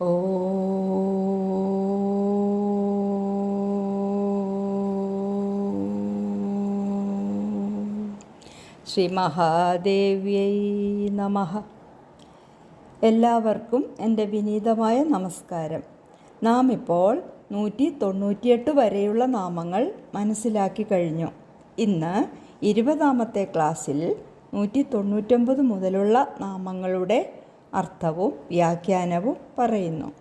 ഓ ശ്രീ മഹാദേവ്യൈ നമ. എല്ലാവർക്കും എന്റെ വിനീതമായ നമസ്കാരം. നാം ഇപ്പോൾ നൂറ്റി തൊണ്ണൂറ്റിയെട്ട് വരെയുള്ള നാമങ്ങൾ മനസ്സിലാക്കി കഴിഞ്ഞു. ഇന്ന് ഇരുപതാമത്തെ ക്ലാസ്സിൽ നൂറ്റി തൊണ്ണൂറ്റൊമ്പത് മുതലുള്ള നാമങ്ങളുടെ അർത്ഥവും വ്യാഖ്യാനവും പറയുന്നു.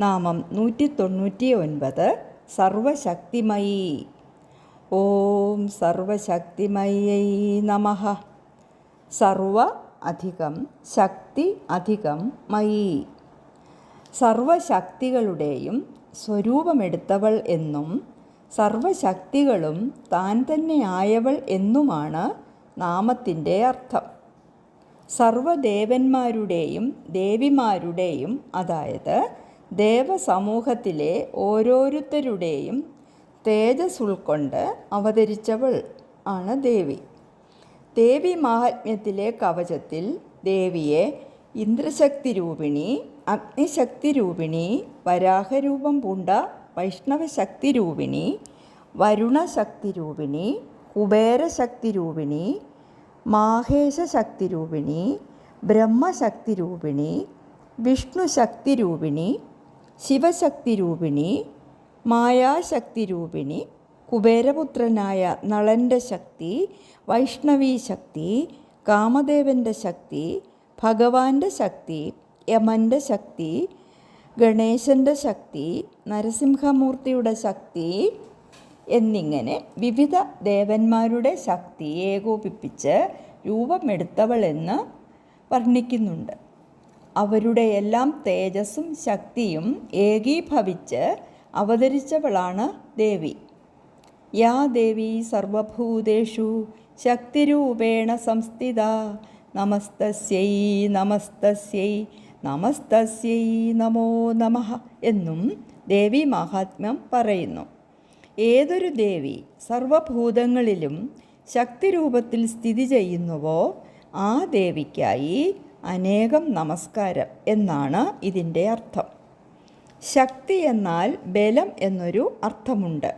നാമം നൂറ്റി തൊണ്ണൂറ്റി ഒൻപത് സർവശക്തിമയി. ഓം സർവശക്തിമയൈ നമ. സർവ അധികം ശക്തി അധികം മയി. സർവശക്തികളുടെയും സ്വരൂപമെടുത്തവൾ എന്നും സർവശക്തികളും താൻ തന്നെയായവൾ എന്നുമാണ് നാമത്തിന്റെ അർത്ഥം. സർവദേവന്മാരുടെയും ദേവിമാരുടെയും അതായത് ദേവസമൂഹത്തിലെ ഓരോരുത്തരുടെയും തേജസ് ഉൾക്കൊണ്ട് അവതരിച്ചവൾ ആണ് ദേവി. ദേവി മാഹാത്മ്യത്തിലെ കവചത്തിൽ ദേവിയെ ഇന്ദ്രശക്തി രൂപിണി അഗ്നിശക്തി രൂപിണി വരാഹരൂപം പൂണ്ട വൈഷ്ണവശക്തി രൂപിണി വരുണശക്തി രൂപിണി കുബേരശക്തി രൂപിണി മാഹേശശക്തി ബ്രഹ്മശക്തിരൂപിണി വിഷ്ണുശക്തിരൂപിണി ശിവശക്തിരൂപിണി മായാശക്തിരൂപിണി കുബേരപുത്രനായ നളന്റെ ശക്തി വൈഷ്ണവീ ശക്തി കാമദേവന്റെ ശക്തി ഭഗവാന്റെ ശക്തി യമന്റെ ശക്തി ഗണേശന്റെ ശക്തി നരസിംഹമൂർത്തിയുടെ ശക്തി എന്നിങ്ങനെ വിവിധ ദേവന്മാരുടെ ശക്തി ഏകോപിപ്പിച്ച് രൂപമെടുത്തവളെന്ന് വർണിക്കുന്നുണ്ട്. അവരുടെ എല്ലാം തേജസ്സും ശക്തിയും ഏകീഭവിച്ച് അവതരിച്ചവളാണ് ദേവി. യാ ദേവി സർവഭൂതേഷു ശക്തിരൂപേണ സംസ്ഥിത നമസ്തസ്യൈ നമസ്തസ്യൈ നമസ്തസ്യൈ നമോ നമ എന്നും ദേവി മഹാത്മ്യം പറയുന്നു. ഏതൊരു ദേവി സർവഭൂതങ്ങളിലും ശക്തിരൂപത്തിൽ സ്ഥിതി ചെയ്യുന്നുവോ ആ ദേവിക്കായി അനേകം നമസ്കാരം എന്നാണ് ഇതിന്റെ അർത്ഥം. ശക്തി എന്നാൽ ബലം എന്നൊരു അർത്ഥമുണ്ട്.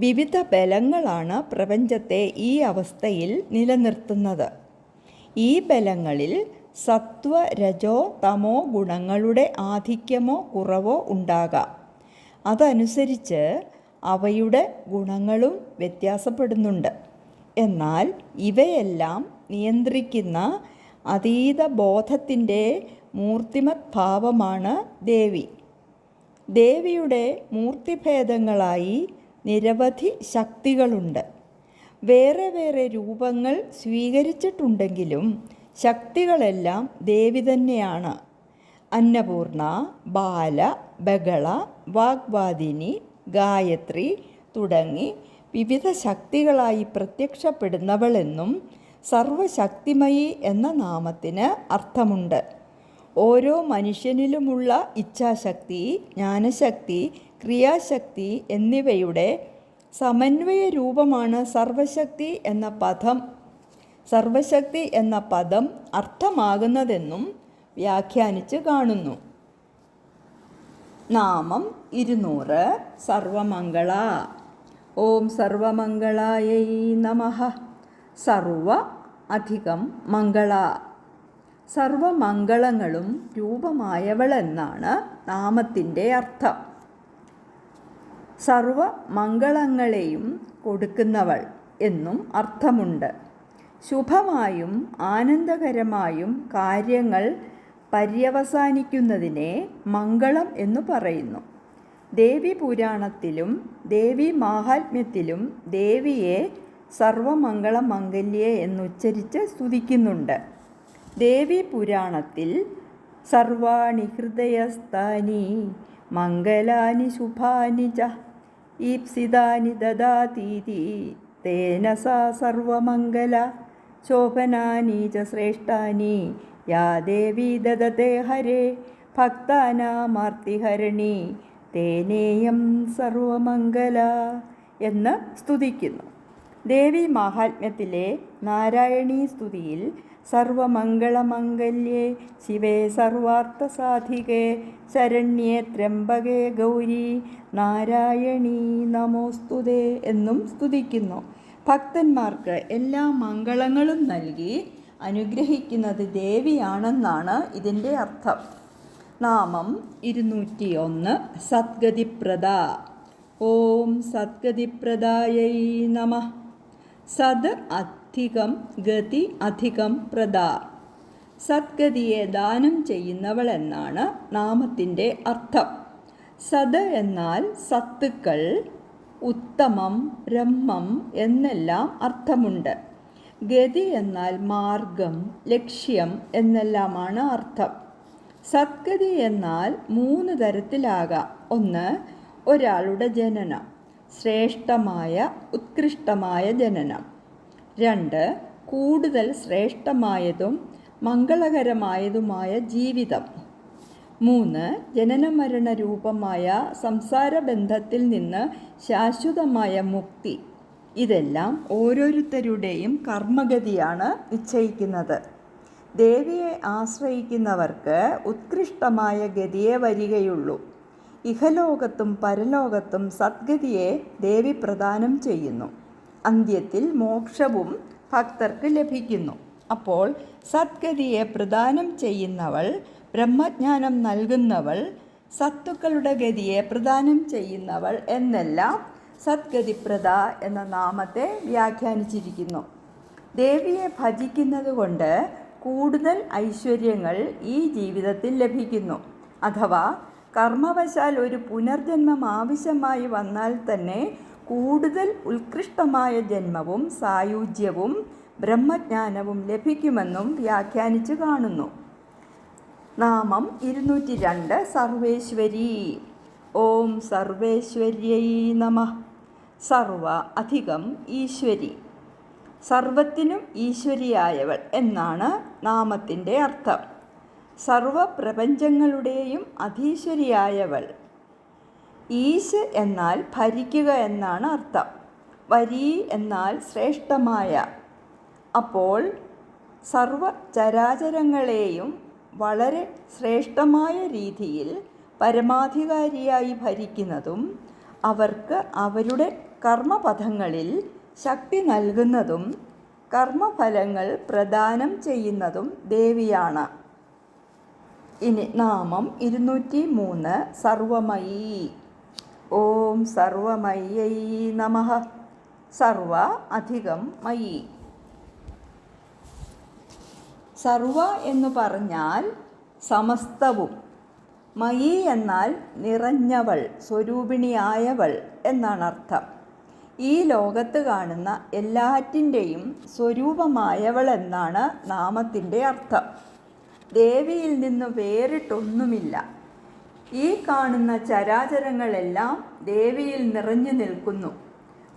വിവിധ ബലങ്ങളാണ് പ്രപഞ്ചത്തെ ഈ അവസ്ഥയിൽ നിലനിർത്തുന്നത്. ഈ ബലങ്ങളിൽ സത്വ രജോ തമോ ഗുണങ്ങളുടെ ആധിക്യമോ കുറവോ ഉണ്ടാകാം. അതനുസരിച്ച് അവയുടെ ഗുണങ്ങളും വ്യത്യാസപ്പെടുന്നുണ്ട്. എന്നാൽ ഇവയെല്ലാം നിയന്ത്രിക്കുന്ന അതീത ബോധത്തിന്റെ മൂർത്തിമത് ഭാവമാണ് ദേവി. ദേവിയുടെ മൂർത്തിഭേദങ്ങളായി നിരവധി ശക്തികളുണ്ട്. വേറെ വേറെ രൂപങ്ങൾ സ്വീകരിച്ചിട്ടുണ്ടെങ്കിലും ശക്തികളെല്ലാം ദേവി തന്നെയാണ്. അന്നപൂർണ ബാല ബഹള വാഗ്വാദിനി ഗായത്രി തുടങ്ങി വിവിധ ശക്തികളായി പ്രത്യക്ഷപ്പെടുന്നവളെന്നും സർവശക്തിമയി എന്ന നാമത്തിന് അർത്ഥമുണ്ട്. ഓരോ മനുഷ്യനിലുമുള്ള ഇച്ഛാശക്തി ജ്ഞാനശക്തി ക്രിയാശക്തി എന്നിവയുടെ സമന്വയ രൂപമാണ് സർവശക്തി എന്ന പദം. സർവശക്തി എന്ന പദം അർത്ഥമാകുന്നതെന്നും വ്യാഖ്യാനിച്ച് കാണുന്നു. നാമം ഇരുന്നൂറ് സർവമംഗള. ഓം സർവമംഗളായൈ നമ. സർവ അധികം മംഗള. സർവമംഗളങ്ങളും രൂപമായവളെന്നാണ് നാമത്തിന്റെ അർത്ഥം. സർവമംഗളങ്ങളെയും കൊടുക്കുന്നവൾ എന്നും അർത്ഥമുണ്ട്. ശുഭമായും ആനന്ദകരമായും കാര്യങ്ങൾ പര്യവസാനിക്കുന്നതിനെ മംഗളം എന്ന് പറയുന്നു. ദേവി പുരാണത്തിലും ദേവി മാഹാത്മ്യത്തിലും ദേവിയെ സർവമംഗള മംഗല്യെ എന്നുച്ചരിച്ച് സ്തുതിക്കുന്നുണ്ട്. ദേവി പുരാണത്തിൽ സർവാണി ഹൃദയസ്ഥാനി മംഗലാനി ശുഭാനി ച ഈപ്സിതാനി ദദാതീതി തേന സാ സർവമംഗല ശോഭനാനി ച ശ്രേഷ്ഠാനി യാ ദേവി ദദത്തെ ഹരേ ഭക്താനാമാർത്തിഹരണി തേനേയം സർവമംഗല എന്ന് സ്തുതിക്കുന്നു. ദേവി മാഹാത്മ്യത്തിലെ നാരായണീ സ്തുതിയിൽ സർവമംഗളമംഗല്യേ ശിവേ സർവാർത്ഥസാധികേ ശരണ്യേ ത്രംബകേ ഗൗരി നാരായണീ നമോസ്തുതേ എന്നും സ്തുതിക്കുന്നു. ഭക്തന്മാർക്ക് എല്ലാ മംഗളങ്ങളും നൽകി അനുഗ്രഹിക്കുന്നത് ദേവിയാണെന്നാണ് ഇതിന്റെ അർത്ഥം. നാമം ഇരുന്നൂറ്റി ഒന്ന് സദ്ഗതിപ്രദ. ഓം സദ്ഗതിപ്രദായൈ നമ. സത് അധികം ഗതി അധികം പ്രദ. സദ്ഗതിയെ ദാനം ചെയ്യുന്നവൾ എന്നാണ് നാമത്തിന്റെ അർത്ഥം. സത് എന്നാൽ സത്തുക്കൾ ഉത്തമം ബ്രഹ്മം എന്നെല്ലാം അർത്ഥമുണ്ട്. ഗതി എന്നാൽ മാർഗം ലക്ഷ്യം എന്നെല്ലാമാണ് അർത്ഥം. സത്ഗതി എന്നാൽ മൂന്ന് തരത്തിലാകാം. ഒന്ന് ഒരാളുടെ ജനനം ശ്രേഷ്ഠമായ ഉത്കൃഷ്ടമായ ജനനം. രണ്ട് കൂടുതൽ ശ്രേഷ്ഠമായതും മംഗളകരമായതുമായ ജീവിതം. മൂന്ന് ജനനമരണ രൂപമായ സംസാരബന്ധത്തിൽ നിന്ന് ശാശ്വതമായ മുക്തി. ഇതെല്ലാം ഓരോരുത്തരുടെയും കർമ്മഗതിയാണ് നിശ്ചയിക്കുന്നത്. ദേവിയെ ആശ്രയിക്കുന്നവർക്ക് ഉത്കൃഷ്ടമായ ഗതിയെ വരികയുള്ളൂ. ഇഹലോകത്തും പരലോകത്തും സദ്ഗതിയെ ദേവി പ്രദാനം ചെയ്യുന്നു. അന്ത്യത്തിൽ മോക്ഷവും ഭക്തർക്ക് ലഭിക്കുന്നു. അപ്പോൾ സദ്ഗതിയെ പ്രദാനം ചെയ്യുന്നവൾ ബ്രഹ്മജ്ഞാനം നൽകുന്നവൾ സത്തുക്കളുടെ ഗതിയെ പ്രദാനം ചെയ്യുന്നവൾ എന്നെല്ലാം സദ്ഗതിപ്രദ എന്ന നാമത്തെ വ്യാഖ്യാനിച്ചിരിക്കുന്നു. ദേവിയെ ഭജിക്കുന്നത് കൊണ്ട് കൂടുതൽ ഐശ്വര്യങ്ങൾ ഈ ജീവിതത്തിൽ ലഭിക്കുന്നു. അഥവാ കർമ്മവശാൽ ഒരു പുനർജന്മം ആവശ്യമായി വന്നാൽ തന്നെ കൂടുതൽ ഉത്കൃഷ്ടമായ ജന്മവും സായുജ്യവും ബ്രഹ്മജ്ഞാനവും ലഭിക്കുമെന്നും വ്യാഖ്യാനിച്ചു കാണുന്നു. നാമം ഇരുന്നൂറ്റി രണ്ട് സർവേശ്വരി. ഓം സർവേശ്വര്യൈ നമ. സർവ അധികം ഈശ്വരി. സർവത്തിനും ഈശ്വരിയായവൾ എന്നാണ് നാമത്തിന്റെ അർത്ഥം. സർവപ്രപഞ്ചങ്ങളുടെയും അധീശ്വരിയായവൾ. ഈശ് എന്നാൽ ഭരിക്കുക എന്നാണ് അർത്ഥം. വരി എന്നാൽ ശ്രേഷ്ഠമായ. അപ്പോൾ സർവ ചരാചരങ്ങളെയും വളരെ ശ്രേഷ്ഠമായ രീതിയിൽ പരമാധികാരിയായി ഭരിക്കുന്നതും അവർക്ക് അവരുടെ കർമ്മപഥങ്ങളിൽ ശക്തി നൽകുന്നതും കർമ്മഫലങ്ങൾ പ്രദാനം ചെയ്യുന്നതും ദേവിയാണ്. ഇനി നാമം ഇരുന്നൂറ്റി മൂന്ന് സർവമയി. ഓം സർവമയ്യൈ നമ. സർവ അധികം മയി. സർവ എന്ന് പറഞ്ഞാൽ സമസ്തവും. മയി എന്നാൽ നിറഞ്ഞവൾ സ്വരൂപിണിയായവൾ എന്നാണ് അർത്ഥം ഈ ലോകത്ത് കാണുന്ന എല്ലാറ്റിന്റെയും സ്വരൂപമായവൾ എന്നാണ് നാമത്തിന്റെ അർത്ഥം. ദേവിയിൽ നിന്ന് വേറിട്ടൊന്നുമില്ല. ഈ കാണുന്ന ചരാചരങ്ങളെല്ലാം ദേവിയിൽ നിറഞ്ഞു നിൽക്കുന്നു.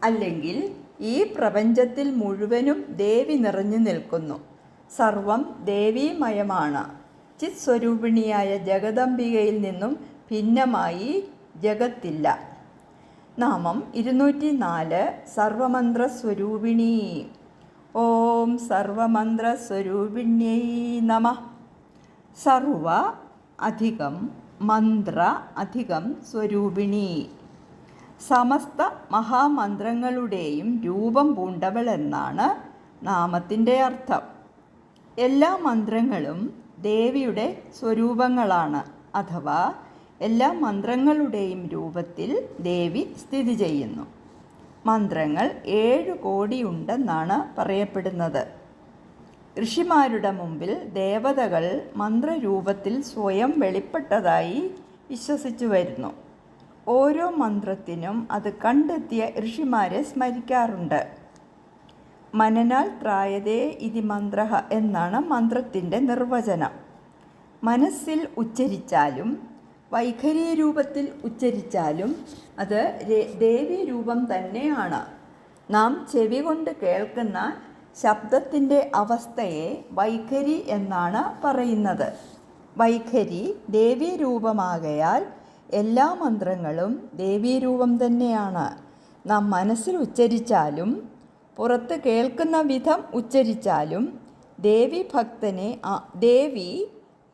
അല്ലെങ്കിൽ ഈ പ്രപഞ്ചത്തിൽ മുഴുവനും ദേവി നിറഞ്ഞു നിൽക്കുന്നു. സർവം ദേവീമയമാണ്. ചിത് സ്വരൂപിണിയായ ജഗദംബികയിൽ നിന്നും ഭിന്നമായി ജഗത്തില്ല. നാമം ഇരുന്നൂറ്റി നാല് സർവമന്ത്രസ്വരൂപിണി. ഓം സർവമന്ത്രസ്വരൂപിണ്യൈ നമ. സർവ അധികം മന്ത്ര അധികം സ്വരൂപിണി. സമസ്ത മഹാമന്ത്രങ്ങളുടെയും രൂപം പൂണ്ടവൾ എന്നാണ് നാമത്തിന്റെ അർത്ഥം. എല്ലാ മന്ത്രങ്ങളും ദേവിയുടെ സ്വരൂപങ്ങളാണ് അഥവാ എല്ലാ മന്ത്രങ്ങളുടെയും രൂപത്തിൽ ദേവി സ്ഥിതി ചെയ്യുന്നു. മന്ത്രങ്ങൾ ഏഴ് കോടിയുണ്ടെന്നാണ് പറയപ്പെടുന്നത്. ഋഷിമാരുടെ മുമ്പിൽ ദേവതകൾ മന്ത്രരൂപത്തിൽ സ്വയം വെളിപ്പെട്ടതായി വിശ്വസിച്ചു വരുന്നു. ഓരോ മന്ത്രത്തിനും അത് കണ്ടെത്തിയ ഋഷിമാരെ സ്മരിക്കാറുണ്ട്. മനനാൽ ത്രായതേ ഇതി മന്ത്ര എന്നാണ് മന്ത്രത്തിന്റെ നിർവചനം. മനസ്സിൽ ഉച്ചരിച്ചാലും വൈഖരി രൂപത്തിൽ ഉച്ചരിച്ചാലും അത് ദേവി രൂപം തന്നെയാണ്. നാം ചെവി കൊണ്ട് കേൾക്കുന്ന ശബ്ദത്തിന്റെ അവസ്ഥയെ വൈഖരി എന്നാണ് പറയുന്നത്. വൈഖരി ദേവീരൂപമാകയാൽ എല്ലാ മന്ത്രങ്ങളും ദേവീരൂപം തന്നെയാണ്. നാം മനസ്സിൽ ഉച്ചരിച്ചാലും പുറത്ത് കേൾക്കുന്ന വിധം ഉച്ചരിച്ചാലും ദേവി ഭക്തനെ ദേവി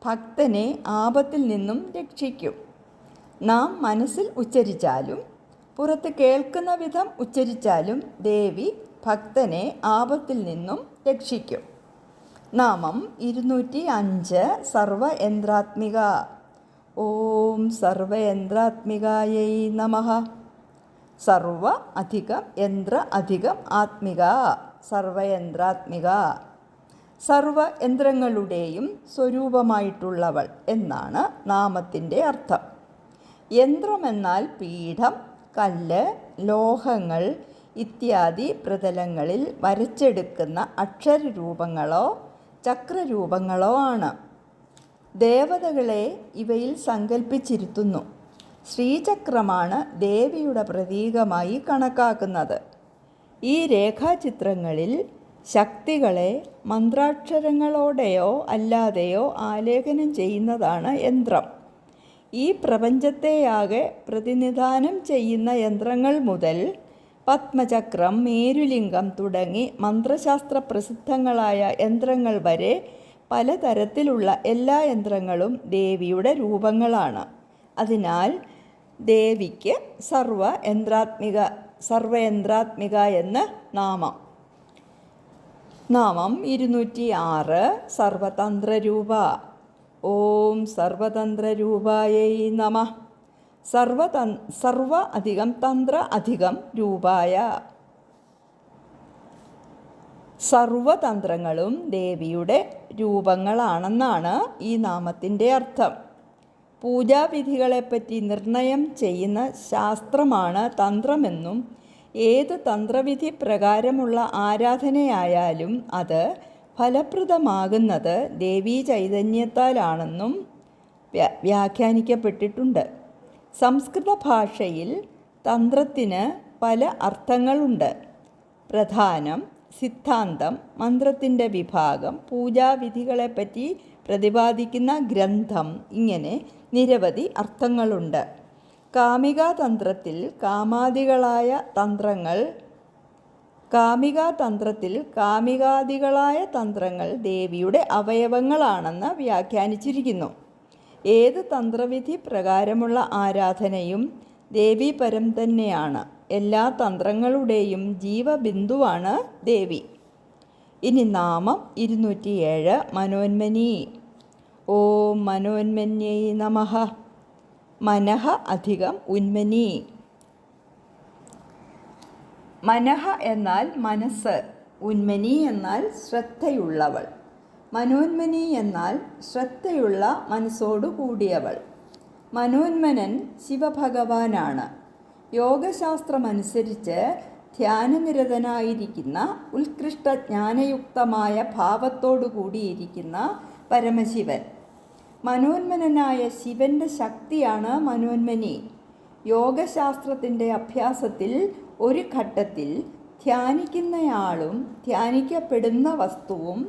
ഭക്തനെ ആപത്തിൽ നിന്നും രക്ഷിക്കും. നാം മനസ്സിൽ ഉച്ചരിച്ചാലും പുറത്ത് കേൾക്കുന്ന വിധം ഉച്ചരിച്ചാലും ദേവി ഭക്തനെ ആപത്തിൽ നിന്നും രക്ഷിക്കും. നാമം ഇരുന്നൂറ്റി അഞ്ച് സർവയന്ത്രാത്മിക. ഓം സർവയന്ത്രാത്മികായൈ നമ. സർവ അധികം യന്ത്ര അധികം ആത്മിക. സർവയന്ത്രാത്മിക. സർവ യന്ത്രങ്ങളുടെയും സ്വരൂപമായിട്ടുള്ളവൾ എന്നാണ് നാമത്തിന്റെ അർത്ഥം. യന്ത്രമെന്നാൽ പീഠം കല്ല് ലോഹങ്ങൾ ഇത്യാദി പ്രതലങ്ങളിൽ വരച്ചെടുക്കുന്ന അക്ഷരരൂപങ്ങളോ ചക്രരൂപങ്ങളോ ആണ്. ദേവതകളെ ഇവയിൽ സങ്കല്പിച്ചിരുത്തുന്നു ശ്രീചക്രമാണ് ദേവിയുടെ പ്രതീകമായി കണക്കാക്കുന്നത്. ഈ രേഖാചിത്രങ്ങളിൽ ശക്തികളെ മന്ത്രാക്ഷരങ്ങളോടെയോ അല്ലാതെയോ ആലേഖനം ചെയ്യുന്നതാണ് യന്ത്രം. ഈ പ്രപഞ്ചത്തെയാകെ പ്രതിനിധാനം ചെയ്യുന്ന യന്ത്രങ്ങൾ മുതൽ പത്മചക്രം മേരുലിംഗം തുടങ്ങി മന്ത്രശാസ്ത്ര പ്രസിദ്ധങ്ങളായ യന്ത്രങ്ങൾ വരെ പലതരത്തിലുള്ള എല്ലാ യന്ത്രങ്ങളും ദേവിയുടെ രൂപങ്ങളാണ്. അതിനാൽ ദേവിക്ക് സർവ യന്ത്രാത്മിക സർവയന്ത്രാത്മിക എന്ന് നാമം. നാമം ഇരുന്നൂറ്റി ആറ് സർവതന്ത്രരൂപ. ഓം സർവതന്ത്രരൂപായൈ നമ. സർവത സർവ അധികം തന്ത്ര അധികം രൂപായ. സർവതന്ത്രങ്ങളും ദേവിയുടെ രൂപങ്ങളാണെന്നാണ് ഈ നാമത്തിന്റെ അർത്ഥം. പൂജാവിധികളെപ്പറ്റി നിർണയം ചെയ്യുന്ന ശാസ്ത്രമാണ് തന്ത്രമെന്നും ഏത് തന്ത്രവിധി പ്രകാരമുള്ള ആരാധനയായാലും അത് ഫലപ്രദമാകുന്നത് ദേവീ ചൈതന്യത്താലാണെന്നും വ്യാഖ്യാനിക്കപ്പെട്ടിട്ടുണ്ട്. സംസ്കൃത ഭാഷയിൽ തന്ത്രത്തിന് പല അർത്ഥങ്ങളുണ്ട്. പ്രധാനം സിദ്ധാന്തം മന്ത്രത്തിന്റെ വിഭാഗം പൂജാവിധികളെപ്പറ്റി പ്രതിപാദിക്കുന്ന ഗ്രന്ഥം ഇങ്ങനെ നിരവധി അർത്ഥങ്ങളുണ്ട്. കാമികാതന്ത്രത്തിൽ കാമാദികളായ തന്ത്രങ്ങൾ കാമികാതന്ത്രത്തിൽ കാമികാദികളായ തന്ത്രങ്ങൾ ദേവിയുടെ അവയവങ്ങളാണെന്ന് വ്യാഖ്യാനിച്ചിരിക്കുന്നു. ഏത് തന്ത്രവിധി പ്രകാരമുള്ള ആരാധനയും ദേവീപരം തന്നെയാണ്. എല്ലാ തന്ത്രങ്ങളുടെയും ജീവബിന്ദുവാണ് ദേവി. ഇനി നാമം ഇരുന്നൂറ്റിയേഴ് മനോന്മനി. ഓം മനോന്മന്യൈ നമഃ. മനഃ അധികം ഉന്മനി. മനഃ എന്നാൽ മനസ്സ് ഉന്മനി എന്നാൽ ശ്രദ്ധയുള്ളവൾ. മനോന്മനി എന്നാൽ ശ്രദ്ധയുള്ള മനസ്സോടു കൂടിയവൾ. മനോന്മനൻ ശിവഭഗവാനാണ്. യോഗശാസ്ത്രമനുസരിച്ച് ധ്യാനനിരതനായിരിക്കുന്ന ഉത്കൃഷ്ട ജ്ഞാനയുക്തമായ ഭാവത്തോടു കൂടിയിരിക്കുന്ന പരമശിവൻ. മനോന്മനനായ ശിവന്റെ ശക്തിയാണ് മനോന്മനി. യോഗശാസ്ത്രത്തിന്റെ അഭ്യാസത്തിൽ ഒരു ഘട്ടത്തിൽ ധ്യാനിക്കുന്നയാളും ധ്യാനിക്കപ്പെടുന്ന വസ്തുവും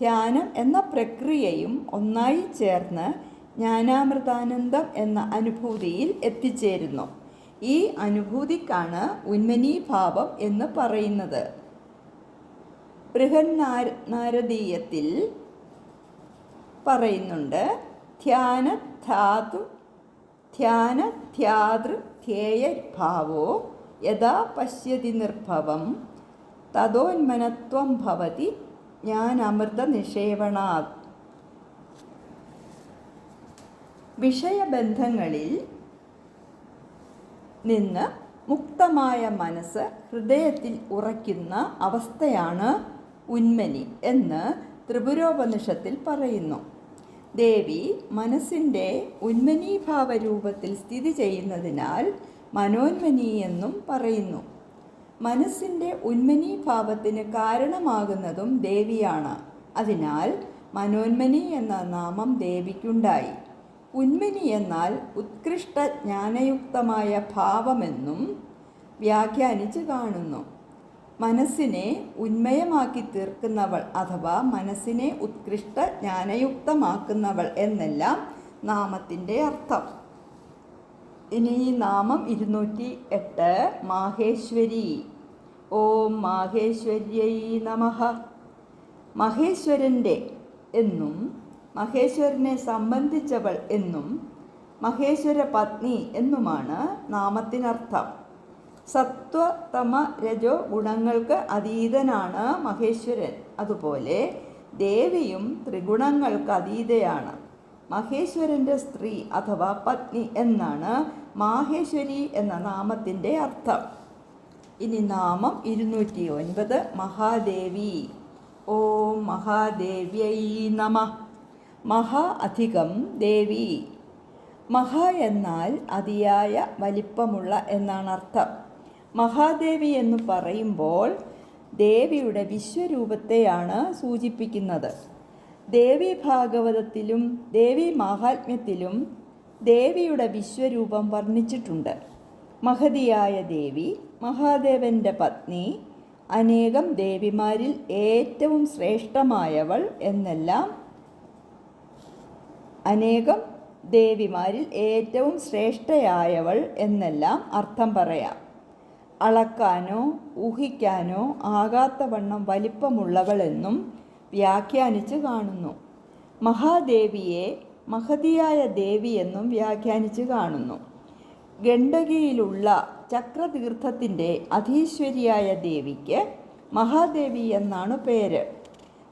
ധ്യാനം എന്ന പ്രക്രിയയും ഒന്നായി ചേർന്ന് ജ്ഞാനാമൃതാനന്ദം എന്ന അനുഭൂതിയിൽ എത്തിച്ചേരുന്നു. ഈ അനുഭൂതിക്കാണ് ഉന്മനീഭാവം എന്ന് പറയുന്നത്. ബൃഹന്നാര നാരദീയത്തിൽ പറയുന്നുണ്ട് ധ്യാന ധാതു ധ്യാന ധ്യാതൃ ധ്യേയ ഭാവോ യഥാ പശ്യതി നിർഭവം. തതോന്മനത്വം ഭവതി ഞാൻ അമൃത നിഷേവണാത്. വിഷയബന്ധങ്ങളിൽ നിന്ന് മുക്തമായ മനസ്സ് ഹൃദയത്തിൽ ഉറയ്ക്കുന്ന അവസ്ഥയാണ് ഉന്മനി എന്ന് ത്രിപുരോപനിഷത്തിൽ പറയുന്നു. ദേവി മനസ്സിന്റെ ഉന്മനീഭാവ രൂപത്തിൽ സ്ഥിതി ചെയ്യുന്നതിനാൽ മനോന്മനി എന്നും പറയുന്നു. മനസ്സിന്റെ ഉന്മനീഭാവത്തിന് കാരണമാകുന്നതും ദേവിയാണ്. അതിനാൽ മനോന്മനി എന്ന നാമം ദേവിക്കുണ്ടായി. ഉന്മനി എന്നാൽ ഉത്കൃഷ്ട ജ്ഞാനയുക്തമായ ഭാവമെന്നും വ്യാഖ്യാനിച്ച് കാണുന്നു. മനസ്സിനെ ഉന്മയമാക്കി തീർക്കുന്നവൾ അഥവാ മനസ്സിനെ ഉത്കൃഷ്ട ജ്ഞാനയുക്തമാക്കുന്നവൾ എന്നെല്ലാം നാമത്തിന്റെ അർത്ഥം. ഇനി നാമം ഇരുന്നൂറ്റി എട്ട് മാഹേശ്വരി. ഓം മാഹേശ്വര്യൈ നമഃ. മഹേശ്വരന്റെ എന്നും മഹേശ്വരനെ സംബന്ധിച്ചവൾ എന്നും മഹേശ്വര പത്നി എന്നുമാണ് നാമത്തിനർത്ഥം. സത്വ തമ രജോ ഗുണങ്ങൾക്ക് അതീതനാണ് മഹേശ്വരൻ. അതുപോലെ ദേവിയും ത്രിഗുണങ്ങൾക്ക് അതീതയാണ്. മഹേശ്വരന്റെ സ്ത്രീ അഥവാ പത്നി എന്നാണ് മാഹേശ്വരി എന്ന നാമത്തിന്റെ അർത്ഥം. ഇനി നാമം ഇരുന്നൂറ്റി ഒൻപത് മഹാദേവി. ഓം മഹാദേവ്യൈ നമ. മഹാ അധികം ദേവി. മഹ എന്നാൽ അതിയായ വലിപ്പമുള്ള എന്നാണ് അർത്ഥം മഹാദേവി എന്ന് പറയുമ്പോൾ ദേവിയുടെ വിശ്വരൂപത്തെയാണ് സൂചിപ്പിക്കുന്നത്. ദേവി ഭാഗവതത്തിലും ദേവി മാഹാത്മ്യത്തിലും ദേവിയുടെ വിശ്വരൂപം വർണിച്ചിട്ടുണ്ട്. മഹതിയായ ദേവി മഹാദേവന്റെ പത്നി അനേകം ദേവിമാരിൽ ഏറ്റവും ശ്രേഷ്ഠമായവൾ എന്നെല്ലാം അനേകം ദേവിമാരിൽ ഏറ്റവും ശ്രേഷ്ഠയായവൾ എന്നെല്ലാം അർത്ഥം പറയാം. അളക്കാനോ ഊഹിക്കാനോ ആകാത്തവണ്ണം വലിപ്പമുള്ളവളെന്നും വ്യാഖ്യാനിച്ച് കാണുന്നു. മഹാദേവിയെ മഹതിയായ ദേവി എന്നും വ്യാഖ്യാനിച്ച് കാണുന്നു. ഗണ്ഡകിയിലുള്ള ചക്രതീർത്ഥത്തിന്റെ അധീശ്വരിയായ ദേവിക്ക് മഹാദേവി എന്നാണ് പേര്.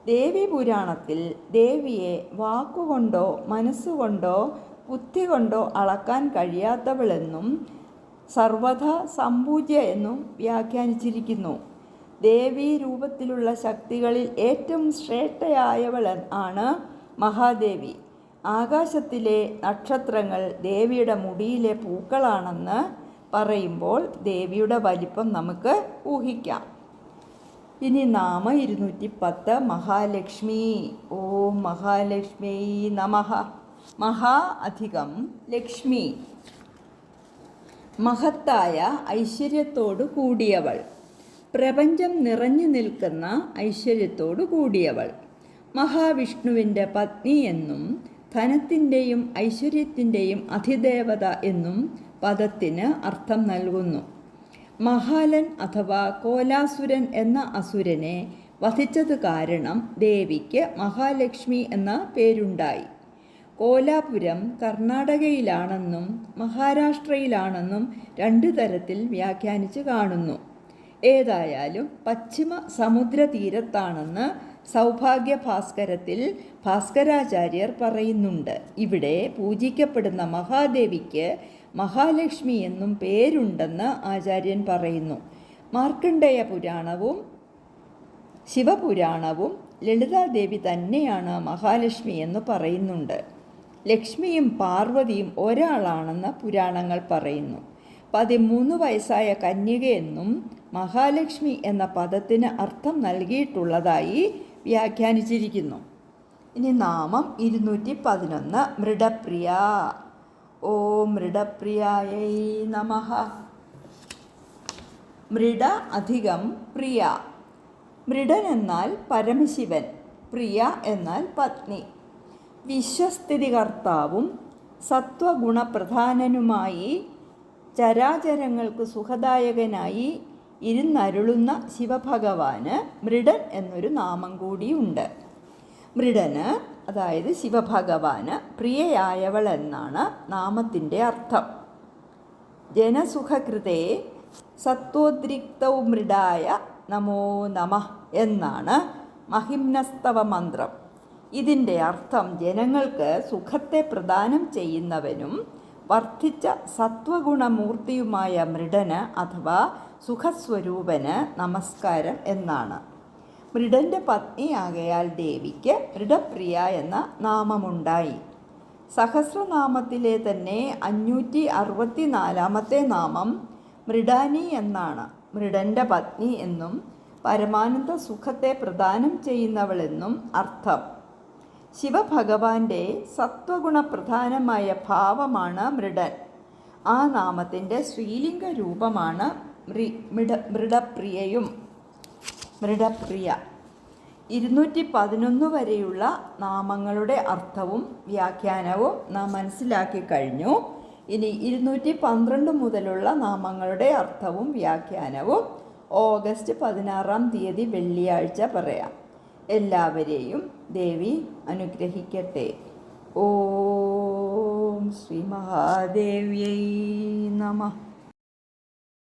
ദേവി പുരാണത്തിൽ ദേവിയെ വാക്കുകൊണ്ടോ മനസ്സുകൊണ്ടോ ബുദ്ധി കൊണ്ടോ അളക്കാൻ കഴിയാത്തവളെന്നും സർവഥ സമ്പൂജ്യ എന്നും വ്യാഖ്യാനിച്ചിരിക്കുന്നു. ദേവീ രൂപത്തിലുള്ള ശക്തികളിൽ ഏറ്റവും ശ്രേഷ്ഠയായവൾ ആണ് മഹാദേവി. ആകാശത്തിലെ നക്ഷത്രങ്ങൾ ദേവിയുടെ മുടിയിലെ പൂക്കളാണെന്ന് പറയുമ്പോൾ ദേവിയുടെ വലിപ്പം നമുക്ക് ഊഹിക്കാം. ഇനി നാമ ഇരുന്നൂറ്റി പത്ത് മഹാലക്ഷ്മി. ഓം മഹാലക്ഷ്മി നമഹ. മഹാ അധികം ലക്ഷ്മി. മഹത്തായ ഐശ്വര്യത്തോടു കൂടിയവൾ. പ്രപഞ്ചം നിറഞ്ഞു നിൽക്കുന്ന ഐശ്വര്യത്തോടു കൂടിയവൾ. മഹാവിഷ്ണുവിന്റെ പത്നി എന്നും ധനത്തിന്റെയും ഐശ്വര്യത്തിന്റെയും അതിദേവത എന്നും പദത്തിന് അർത്ഥം നൽകുന്നു. മഹാലൻ അഥവാ കോലാസുരൻ എന്ന അസുരനെ വധിച്ചത് കാരണം ദേവിക്ക് മഹാലക്ഷ്മി എന്ന പേരുണ്ടായി. കോലാപുരം കർണാടകയിലാണെന്നും മഹാരാഷ്ട്രയിലാണെന്നും രണ്ട് തരത്തിൽ വ്യാഖ്യാനിച്ച് കാണുന്നു. ഏതായാലും പശ്ചിമ സമുദ്ര തീരത്താണെന്ന് സൗഭാഗ്യ ഭാസ്കരത്തിൽ ഭാസ്കരാചാര്യർ പറയുന്നുണ്ട്. ഇവിടെ പൂജിക്കപ്പെടുന്ന മഹാദേവിക്ക് മഹാലക്ഷ്മി എന്നും പേരുണ്ടെന്ന് ആചാര്യൻ പറയുന്നു. മാർക്കണ്ഡേയ പുരാണവും ശിവപുരാണവും ലളിതാദേവി തന്നെയാണ് മഹാലക്ഷ്മി എന്ന് പറയുന്നുണ്ട്. ലക്ഷ്മിയും പാർവതിയും ഒരാളാണെന്ന് പുരാണങ്ങൾ പറയുന്നു. പതിമൂന്ന് വയസ്സായ കന്യകയെന്നും മഹാലക്ഷ്മി എന്ന പദത്തിന് അർത്ഥം നൽകിയിട്ടുള്ളതായി വ്യാഖ്യാനിച്ചിരിക്കുന്നു. ഇനി നാമം ഇരുന്നൂറ്റി പതിനൊന്ന് മൃഡപ്രിയ. ഓ മൃഡപ്രിയായൈ നമഃ. മൃഡ അധികം പ്രിയ. മൃഡൻ എന്നാൽ പരമശിവൻ പ്രിയ എന്നാൽ പത്നി. വിശ്വസ്ഥിതികർത്താവും സത്വഗുണപ്രധാനനുമായി ചരാചരങ്ങൾക്ക് സുഖദായകനായി ഇരുന്നരുളുന്ന ശിവഭഗവാന് മൃഡൻ എന്നൊരു നാമം കൂടിയുണ്ട്. മൃഡന് അതായത് ശിവഭഗവാന് പ്രിയയായവൾ എന്നാണ് നാമത്തിന്റെ അർത്ഥം. ജനസുഖകൃതേ സത്വോദ്രിക്തവും മൃഡായ നമോ നമ എന്നാണ് മഹിംനസ്തവ മന്ത്രം. ഇതിന്റെ അർത്ഥം ജനങ്ങൾക്ക് സുഖത്തെ പ്രദാനം ചെയ്യുന്നവനും വർദ്ധിച്ച സത്വഗുണമൂർത്തിയുമായ മൃഡന് അഥവാ സുഖസ്വരൂപന് നമസ്കാരം എന്നാണ്. മൃഡന്റെ പത്നിയാകയാൽ ദേവിക്ക് മൃഡപ്രിയ എന്ന നാമമുണ്ടായി. സഹസ്രനാമത്തിലെ തന്നെ അഞ്ഞൂറ്റി അറുപത്തി നാലാമത്തെ നാമം മൃഡാനി എന്നാണ്. മൃഡന്റെ പത്നി എന്നും പരമാനന്ദ സുഖത്തെ പ്രദാനം ചെയ്യുന്നവളെന്നും അർത്ഥം. ശിവഭഗവാന്റെ സത്വഗുണപ്രധാനമായ ഭാവമാണ് മൃഡൻ. ആ നാമത്തിന്റെ ശ്രീലിംഗ രൂപമാണ് മൃ മൃഡ മൃഡപ്രിയയും. മൃഡപ്രിയ. ഇരുന്നൂറ്റി പതിനൊന്ന് വരെയുള്ള നാമങ്ങളുടെ അർത്ഥവും വ്യാഖ്യാനവും നാം മനസ്സിലാക്കി കഴിഞ്ഞു. ഇനി ഇരുന്നൂറ്റി പന്ത്രണ്ട് മുതലുള്ള നാമങ്ങളുടെ അർത്ഥവും വ്യാഖ്യാനവും ഓഗസ്റ്റ് പതിനാറാം തീയതി വെള്ളിയാഴ്ച പറയാം. എല്ലാവരെയും ദേവി അനുഗ്രഹിക്കട്ടെ. ഓം ശ്രീ മഹാദേവ്യൈ നമഃ.